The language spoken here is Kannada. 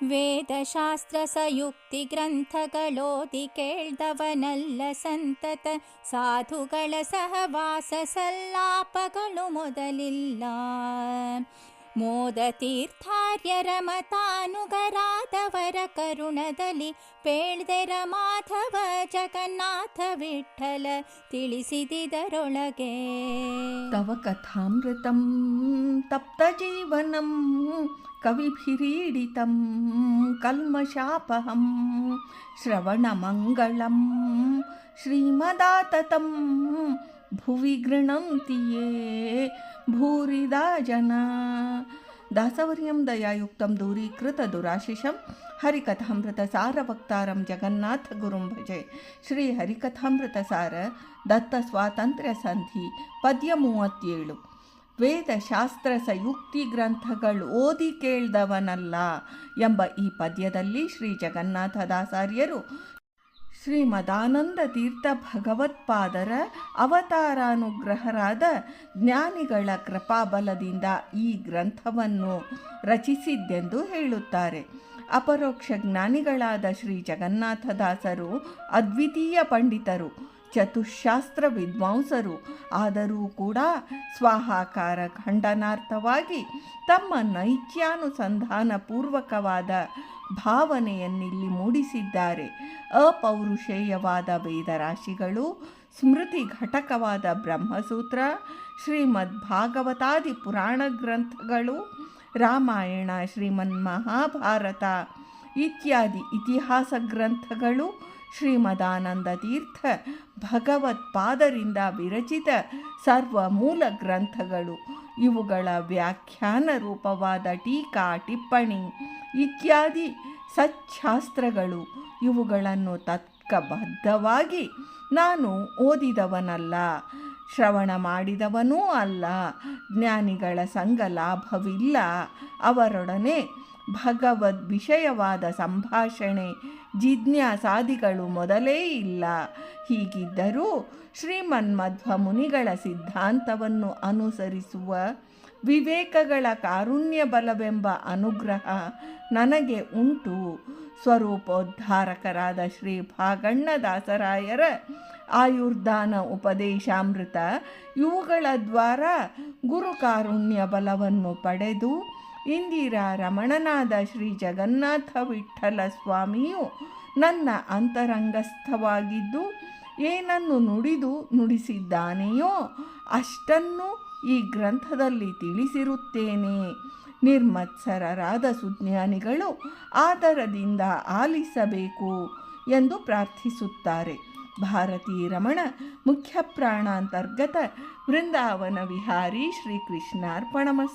ವೇದಶಾಸ್ತ್ರ ಸಯುಕ್ತಿ ಗ್ರಂಥಗಳೋದಿ ಕೇಳ್ದವನಲ್ಲ ಸಂತತ ಸಾಧುಗಳ ಸಹವಾಸ ಸಲ್ಲಾಪಗಳು ಮೊದಲಿಲ್ಲ ಮೋದ ತೀರ್ಥಾರ್ಯರ ಮತಾನುಗರಾದವರ ಕರುಣದಲ್ಲಿ ಪೇಳ್ದೆರ ಮಾಧವ ಜಗನ್ನಾಥ ವಿಠಲ ತಿಳಿಸಿದಿದರೊಳಗೆ तव कथामृतं तप्तजीवनं कविभिरीडितं कल्मषापहं श्रवणमङ्गलं श्रीमदाततं भुवि गृह्णन्ति ये भूरिदा जना ದಾಸವರ್ಯಂ ದಯಾಯುಕ್ತಂ ದೂರೀಕೃತ ದುರಾಶಿಷಂ ಹರಿಕಥಾಮೃತ ಸಾರ ವಕ್ತಾರಂ ಜಗನ್ನಾಥ ಗುರುಂ ಭಜೆ. ಶ್ರೀ ಹರಿಕಥಾಮೃತ ಸಾರ ದತ್ತ ಸ್ವಾತಂತ್ರ್ಯ ಸಂಧಿ ಪದ್ಯ ಮೂವತ್ತೇಳು. ವೇದ ಶಾಸ್ತ್ರ ಸಯುಕ್ತಿ ಗ್ರಂಥಗಳು ಓದಿ ಕೇಳ್ದವನಲ್ಲ ಎಂಬ ಈ ಪದ್ಯದಲ್ಲಿ ಶ್ರೀ ಜಗನ್ನಾಥದಾಸಾರ್ಯರು ಶ್ರೀಮದಾನಂದ ತೀರ್ಥ ಭಗವತ್ಪಾದರ ಅವತಾರಾನುಗ್ರಹರಾದ ಜ್ಞಾನಿಗಳ ಕೃಪಾಬಲದಿಂದ ಈ ಗ್ರಂಥವನ್ನು ರಚಿಸಿದ್ದೆಂದು ಹೇಳುತ್ತಾರೆ. ಅಪರೋಕ್ಷ ಜ್ಞಾನಿಗಳಾದ ಶ್ರೀ ಜಗನ್ನಾಥದಾಸರು ಅದ್ವಿತೀಯ ಪಂಡಿತರು. ಚತುಶಾಸ್ತ್ರ ವಿದ್ವಾಂಸರು ಆದರೂ ಕೂಡ ಸ್ವಾಹಾಕಾರ ಖಂಡನಾರ್ಥವಾಗಿ ತಮ್ಮ ನೈತ್ಯಾನುಸಂಧಾನ ಪೂರ್ವಕವಾದ ಭಾವನೆಯನ್ನಿಲ್ಲಿ ಮೂಡಿಸಿದ್ದಾರೆ. ಅಪೌರುಷೇಯವಾದ ವೇದರಾಶಿಗಳು ಸ್ಮೃತಿ ಘಟಕವಾದ ಬ್ರಹ್ಮಸೂತ್ರ ಶ್ರೀಮದ್ ಭಾಗವತಾದಿ ಪುರಾಣ ಗ್ರಂಥಗಳು ರಾಮಾಯಣ ಶ್ರೀಮನ್ ಮಹಾಭಾರತ ಇತ್ಯಾದಿ ಇತಿಹಾಸ ಗ್ರಂಥಗಳು ಶ್ರೀಮದಾನಂದ ತೀರ್ಥ ಭಗವತ್ಪಾದರಿಂದ ವಿರಚಿತ ಸರ್ವ ಮೂಲ ಗ್ರಂಥಗಳು. ಇವುಗಳ ವ್ಯಾಖ್ಯಾನ ರೂಪವಾದ ಟೀಕಾ, ಟಿಪ್ಪಣಿ ಇತ್ಯಾದಿ ಸಚ್ಛಾಸ್ತ್ರಗಳು. ಇವುಗಳನ್ನು ತತ್ಕಬದ್ಧವಾಗಿ ನಾನು ಓದಿದವನಲ್ಲ, ಶ್ರವಣ ಮಾಡಿದವನೂ ಅಲ್ಲ, ಜ್ಞಾನಿಗಳ ಸಂಘ ಲಾಭವಿಲ್ಲ, ಅವರೊಡನೆ ಭಗವದ್ ವಿಷಯವಾದ ಸಂಭಾಷಣೆ ಜಿಜ್ಞಾಸಾದಿಗಳು ಮೊದಲೇ ಇಲ್ಲ. ಹೀಗಿದ್ದರೂ ಶ್ರೀಮನ್ಮಧ್ವ ಮುನಿಗಳ ಸಿದ್ಧಾಂತವನ್ನು ಅನುಸರಿಸುವ ವಿವೇಕಗಳ ಕಾರುಣ್ಯ ಬಲವೆಂಬ ಅನುಗ್ರಹ ನನಗೆ ಉಂಟು. ಸ್ವರೂಪೋದ್ಧಾರಕರಾದ ಶ್ರೀ ಭಾಗಣ್ಣದಾಸರಾಯರ ಆಯುರ್ದಾನ ಉಪದೇಶಾಮೃತ ಇವುಗಳ ದ್ವಾರ ಗುರುಕಾರುಣ್ಯ ಬಲವನ್ನು ಪಡೆದು ಇಂದಿರಾ ರಮಣನಾದ ಶ್ರೀ ಜಗನ್ನಾಥ ವಿಠಲ ಸ್ವಾಮಿಯು ನನ್ನ ಅಂತರಂಗಸ್ಥವಾಗಿದ್ದು, ಏನನ್ನು ನುಡಿದು ನುಡಿಸಿದ್ದಾನೆಯೋ ಅಷ್ಟನ್ನು ಈ ಗ್ರಂಥದಲ್ಲಿ ತಿಳಿಸಿರುತ್ತೇನೆ. ನಿರ್ಮತ್ಸರರಾದ ಸುಜ್ಞಾನಿಗಳು ಆದರದಿಂದ ಆಲಿಸಬೇಕು ಎಂದು ಪ್ರಾರ್ಥಿಸುತ್ತಾರೆ. ಭಾರತೀ ರಮಣ ಮುಖ್ಯ ಪ್ರಾಣಾಂತರ್ಗತ ವೃಂದಾವನ ವಿಹಾರಿ ಶ್ರೀಕೃಷ್ಣಾರ್ಪಣಮಸ್ತು